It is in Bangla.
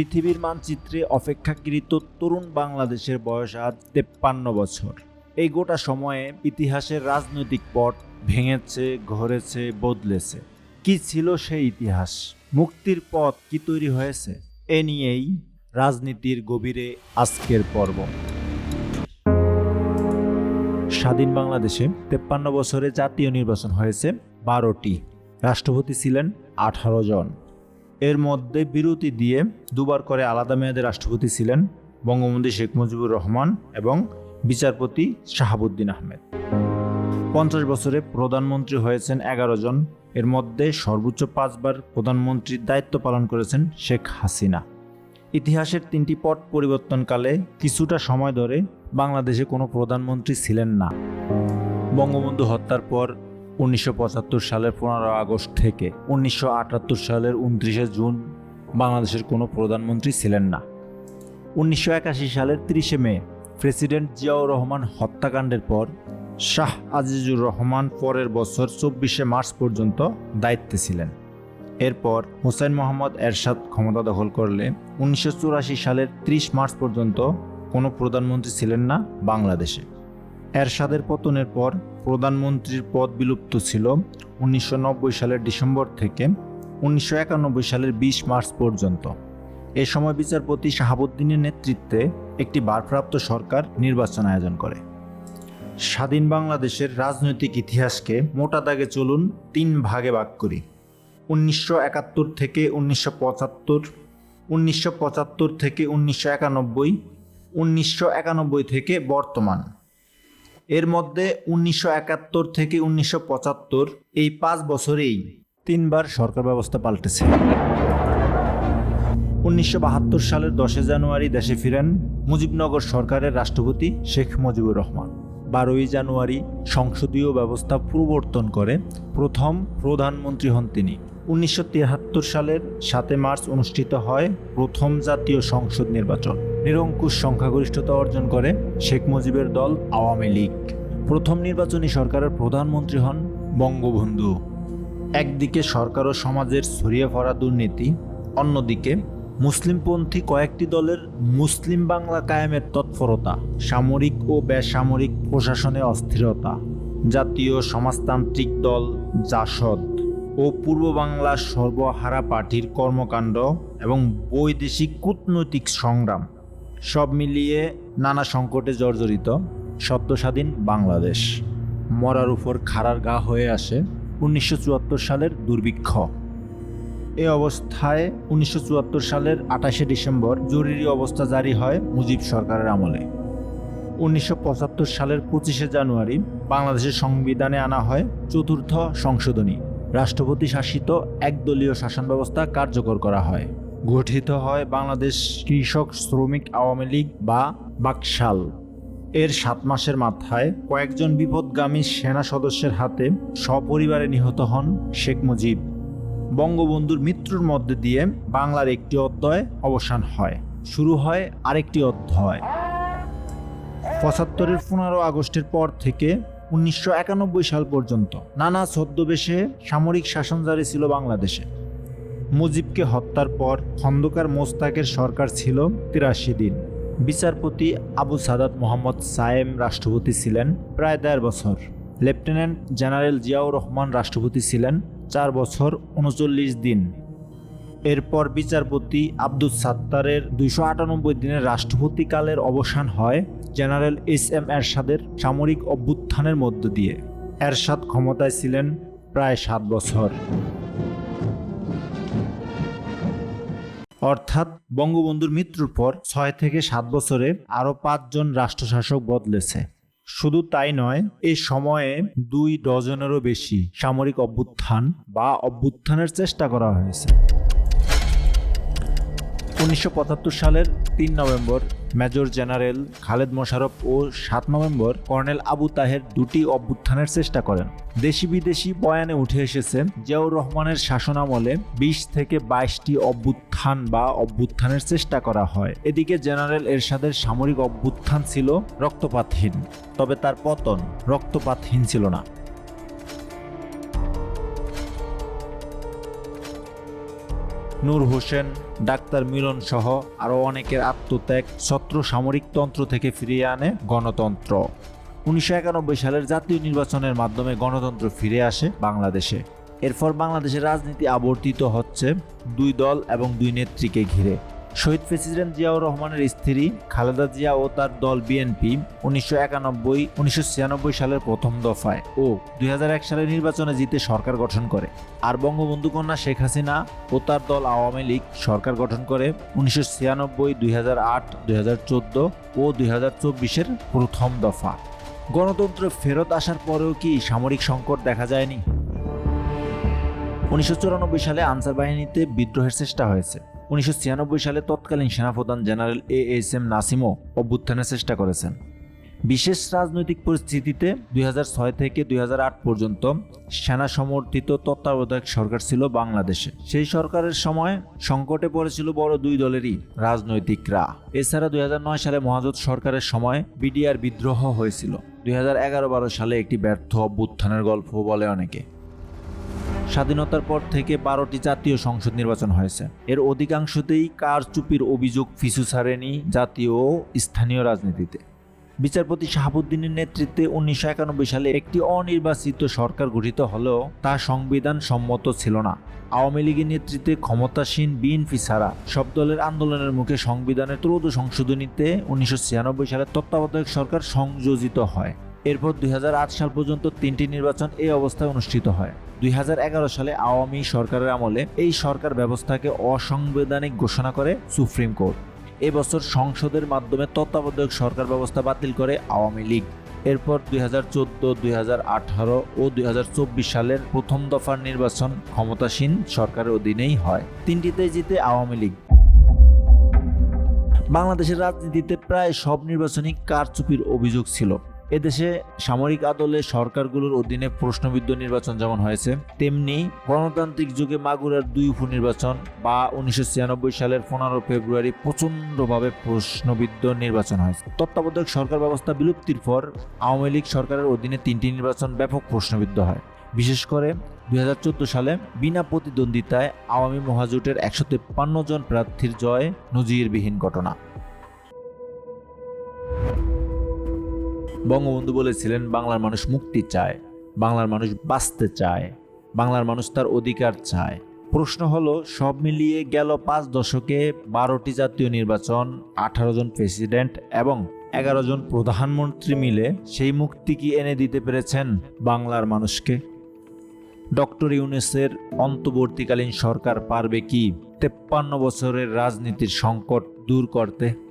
পৃথিবীর মানচিত্রে অপেক্ষাকৃত তরুণ বাংলাদেশের বয়স আজ তেপ্পান্ন বছর। এই গোটা সময়ে ইতিহাসের রাজনৈতিক পট ভেঙেছে, ঘরেছে, বদলেছে। কি ছিল সেই ইতিহাস? মুক্তির পথ কি তৈরি হয়েছে? এ নিয়েই রাজনীতির গভীরে আজকের পর্ব। স্বাধীন বাংলাদেশে তেপ্পান্ন বছরে জাতীয় নির্বাচন হয়েছে বারোটি। রাষ্ট্রপতি ছিলেন আঠারো জন। এর মধ্যে বিরতি দিয়ে দুবার করে আলাদা মেয়াদে রাষ্ট্রপতি ছিলেন বঙ্গবন্ধু শেখ মুজিবুর রহমান এবং বিচারপতি শাহাবুদ্দিন আহমেদ। পঞ্চাশ বছরে প্রধানমন্ত্রী হয়েছেন এগারো জন। এর মধ্যে সর্বোচ্চ পাঁচবার প্রধানমন্ত্রীর দায়িত্ব পালন করেছেন শেখ হাসিনা। ইতিহাসের তিনটি পট পরিবর্তনকালে কিছুটা সময় ধরে বাংলাদেশে কোনো প্রধানমন্ত্রী ছিলেন না। বঙ্গবন্ধু হত্যার পর উনিশশো পঁচাত্তর সালের পনেরো আগস্ট থেকে উনিশশো আটাত্তর সালের উনত্রিশে জুন বাংলাদেশের কোনো প্রধানমন্ত্রী ছিলেন না। উনিশশো একাশি সালের তিরিশে মে প্রেসিডেন্ট জিয়াউর রহমান হত্যাকাণ্ডের পর শাহ আজিজুর রহমান পরের বছর চব্বিশে মার্চ পর্যন্ত দায়িত্বে ছিলেন। এরপর হোসেন মোহাম্মদ এরশাদ ক্ষমতা দখল করলে উনিশশো চুরাশি সালের ৩০ মার্চ পর্যন্ত কোনো প্রধানমন্ত্রী ছিলেন না বাংলাদেশে। এরশাদের পতনের পর প্রধানমন্ত্রীর পদ বিলুপ্ত ছিল উনিশশো নব্বই সালের ডিসেম্বর থেকে উনিশশো একানব্বই সালের ২০ মার্চ পর্যন্ত। এ সময় বিচারপতি শাহাবুদ্দিনের নেতৃত্বে একটি ভারপ্রাপ্ত সরকার নির্বাচন আয়োজন করে। স্বাধীন বাংলাদেশের রাজনৈতিক ইতিহাসকে মোটা দাগে চলুন তিন ভাগে ভাগ করি। উনিশশো একাত্তর থেকে উনিশশো পঁচাত্তর উনিশশো পঁচাত্তর থেকে উনিশশো একানব্বই উনিশশো একানব্বই থেকে বর্তমান। এর মধ্যে উনিশশো একাত্তর থেকে উনিশশো পঁচাত্তর এই পাঁচ বছরেই তিনবার সরকার ব্যবস্থা পাল্টেছে। উনিশশো বাহাত্তর সালের দশে জানুয়ারি দেশে ফিরেন মুজিবনগর সরকারের রাষ্ট্রপতি শেখ মুজিবুর রহমান। বারোই জানুয়ারি সংসদীয় ব্যবস্থা প্রবর্তন করে প্রথম প্রধানমন্ত্রী হন তিনি। উনিশশো তিয়াত্তর সালের সাতে মার্চ অনুষ্ঠিত হয় প্রথম জাতীয় সংসদ নির্বাচন। নিরঙ্কুশ সংখ্যাগরিষ্ঠতা অর্জন করে শেখ মুজিবের দল আওয়ামী লীগ। প্রথম নির্বাচনী সরকারের প্রধানমন্ত্রী হন বঙ্গবন্ধু। একদিকে সরকার ও সমাজের ছড়িয়ে পড়া দুর্নীতি, অন্যদিকে মুসলিমপন্থী কয়েকটি দলের মুসলিম বাংলা কায়েমের তৎপরতা, সামরিক ও বেসামরিক প্রশাসনে অস্থিরতা, জাতীয় সমাজতান্ত্রিক দল জাসদ ও পূর্ব বাংলা সর্বহারা পার্টির কর্মকাণ্ড এবং বৈদেশিক কূটনৈতিক সংগ্রাম সব মিলিয়ে নানা সংকটে জর্জরিত সদ্য স্বাধীন বাংলাদেশ। মরার উপর খাড়ার গা হয়ে আসে উনিশশো চুয়াত্তর সালের দুর্ভিক্ষ। এ অবস্থায় উনিশশো চুয়াত্তর সালের আঠাশে ডিসেম্বর জরুরি অবস্থা জারি হয় মুজিব সরকারের আমলে। উনিশশো পঁচাত্তর সালের পঁচিশে জানুয়ারি বাংলাদেশের সংবিধানে আনা হয় চতুর্থ সংশোধনী। রাষ্ট্রপতি শাসিত একদলীয় শাসন ব্যবস্থা কার্যকর করা হয়। গঠিত হয় বাংলাদেশ কৃষক শ্রমিক আওয়ামী লীগ বা বাকশাল। এর সাত মাসের মাথায় কয়েকজন বিপদগামী সেনা সদস্যের হাতে সপরিবারে নিহত হন শেখ মুজিব। বঙ্গবন্ধুর মৃত্যুর মধ্যে দিয়ে বাংলার একটি অধ্যায় অবসান হয়। শুরু হয় আরেকটি অধ্যায়। পঁচাত্তরের পনেরো আগস্টের পর থেকে উনিশশো একানব্বই সাল পর্যন্ত নানা ছদ্মবেশে সামরিক শাসন জারি ছিল বাংলাদেশে। মুজিবকে হত্যার পর খন্দকার মোস্তাকের সরকার ছিল তিরাশি দিন। বিচারপতি আবু সাদাত মোহাম্মদ সায়েম রাষ্ট্রপতি ছিলেন প্রায় দেড় বছর। লেফটেন্যান্ট জেনারেল জিয়াউর রহমান রাষ্ট্রপতি ছিলেন চার বছর উনচল্লিশ দিন। এরপর বিচারপতি আব্দুস সাত্তারের দুইশো আটানব্বই দিনের রাষ্ট্রপতিকালের অবসান হয় জেনারেল এস এম এরশাদের সামরিক অভ্যুত্থানের মধ্য দিয়ে। এরশাদ ক্ষমতায় ছিলেন প্রায় সাত বছর। অর্থাৎ বঙ্গবন্ধুর মৃত্যুর পর ছয় থেকে সাত বছরে আরও পাঁচজন রাষ্ট্রশাসক বদলেছে। শুধু তাই নয়, এই সময়ে দুই ডজনেরও বেশি সামরিক অভ্যুত্থান বা অভ্যুত্থানের চেষ্টা করা হয়েছে। উনিশশো সালের তিন November, major general Khaled Musharraf ও সাত নভেম্বর, কর্নেল আবু তাহের দুটি অভ্যুত্থানের চেষ্টা করেন। দেশি বিদেশি বয়ানে উঠে এসেছে, জিয়াউর রহমানের শাসনামলে বিশ থেকে বাইশটি অভ্যুত্থান বা অভ্যুত্থানের চেষ্টা করা হয়। এদিকে জেনারেল এরশাদের সামরিক অভ্যুত্থান ছিল রক্তপাতহীন, তবে তার পতন রক্তপাতহীন ছিল না। নূর হোসেন, ডাক্তার মিলন সহ আরও অনেকের আত্মত্যাগ ছত্র সামরিক তন্ত্র থেকে ফিরিয়ে আনে গণতন্ত্র। উনিশশো একানব্বই সালের জাতীয় নির্বাচনের মাধ্যমে গণতন্ত্র ফিরে আসে বাংলাদেশে। এরপর বাংলাদেশের রাজনীতি আবর্তিত হচ্ছে দুই দল এবং দুই নেত্রীকে ঘিরে। শহীদ প্রেসিডেন্ট জিয়াউর রহমানের স্ত্রী খালেদা জিয়া ও তার দল বিএনপি উনিশশো একানব্বই, উনিশশো সালের প্রথম দফায় ও দুই হাজার এক সালের নির্বাচনে জিতে সরকার গঠন করে। আর বঙ্গবন্ধু কন্যা শেখ হাসিনা ও তার দল আওয়ামী লীগ সরকার গঠন করে উনিশশো ছিয়ানব্বই, দুই হাজার আট, দুই হাজার চোদ্দ ও দুই হাজার চব্বিশের প্রথম দফা। গণতন্ত্র ফেরত আসার পরেও কি সামরিক সংকট দেখা যায়নি? উনিশশো চুরানব্বই সালে আনসার বাহিনীতে বিদ্রোহের চেষ্টা হয়েছে। উনিশশো ছিয়ানব্বই সালে তৎকালীন সেনাপ্রধান জেনারেল এ এস এম নাসিমও অভ্যুত্থানের চেষ্টা করেছেন। বিশেষ রাজনৈতিক পরিস্থিতিতে দুই হাজার ছয় থেকে দুই হাজার আট পর্যন্ত সেনা সমর্থিত তত্ত্বাবধায়ক সরকার ছিল বাংলাদেশে। সেই সরকারের সময় সংকটে পড়েছিল বড় দুই দলেরই রাজনৈতিকরা। এছাড়া দুই হাজার নয় সালে মহাজোট সরকারের সময় বিডিআর বিদ্রোহ হয়েছিল। দুই হাজার সালে একটি ব্যর্থ অভ্যুত্থানের গল্প বলে অনেকে। স্বাধীনতার পর থেকে বারোটি জাতীয় সংসদ নির্বাচন হয়েছে। এর অধিকাংশতেই কারচুপির অভিযোগ ফিসু ছাড়েনি জাতীয় ও স্থানীয় রাজনীতিতে। বিচারপতি শাহাবুদ্দিনের নেতৃত্বে উনিশশো একানব্বই সালে একটি অনির্বাচিত সরকার গঠিত হলেও তা সংবিধান সম্মত ছিল না। আওয়ামী লীগের নেতৃত্বে ক্ষমতাসীন বিএনপি ছাড়া সব দলের আন্দোলনের মুখে সংবিধানের ত্রয়োদশ সংশোধনীতে উনিশশো ছিয়ানব্বই সালে তত্ত্বাবধায়ক সরকার সংযোজিত হয়। এরপর দুই হাজার আট সাল পর্যন্ত তিনটি নির্বাচন এই অবস্থায় অনুষ্ঠিত হয়। দুই হাজার এগারো সালে আওয়ামী সরকারের আমলে এই সরকার ব্যবস্থাকে অসাংবিধানিক ঘোষণা করে সুপ্রিম কোর্ট। এবছর সংসদের মাধ্যমে তত্ত্বাবধায়ক সরকার ব্যবস্থা বাতিল করে আওয়ামী লীগ। এরপর দুই হাজার চোদ্দ, দুই হাজার আঠারো ও দুই হাজার চব্বিশ সালের প্রথম দফার নির্বাচন ক্ষমতাসীন সরকারের অধীনেই হয়। তিনটিতে জিতে আওয়ামী লীগ। বাংলাদেশের রাজনীতিতে প্রায় সব নির্বাচনই কারচুপির অভিযোগ ছিল। এদেশে সামরিক আদলে সরকারগুলোর অধীনে প্রশ্নবিদ্ধ নির্বাচন যেমন হয়েছে, তেমনি গণতান্ত্রিক যুগে মাগুরার দুই উপনির্বাচন বা উনিশশো ছিয়ানব্বই সালের পনেরো ফেব্রুয়ারি প্রচণ্ডভাবে প্রশ্নবিদ্ধ নির্বাচন হয়েছে। তত্ত্বাবধায়ক সরকার ব্যবস্থা বিলুপ্তির পর আওয়ামী লীগ সরকারের অধীনে তিনটি নির্বাচন ব্যাপক প্রশ্নবিদ্ধ হয়। বিশেষ করে দুই হাজার চোদ্দ সালে বিনা প্রতিদ্বন্দ্বিতায় আওয়ামী মহাজোটের একশো জন প্রার্থীর জয় নজিরবিহীন ঘটনা। বঙ্গবন্ধু বলেছিলেন, বাংলার মানুষ মুক্তি চায়, বাংলার মানুষ বাঁচতে চায়, বাংলার মানুষ তার অধিকার চায়। প্রশ্ন হলো, সব মিলিয়ে গেল পাঁচ দশকে বারোটি জাতীয় নির্বাচন, আঠারো জন প্রেসিডেন্ট এবং এগারো জন প্রধানমন্ত্রী মিলে সেই মুক্তি কি এনে দিতে পেরেছেন বাংলার মানুষকে? ডক্টর ইউনেসের অন্তর্বর্তীকালীন সরকার পারবে কি? তেপ্পান্ন বছরের রাজনীতির সংকট দূর করতে।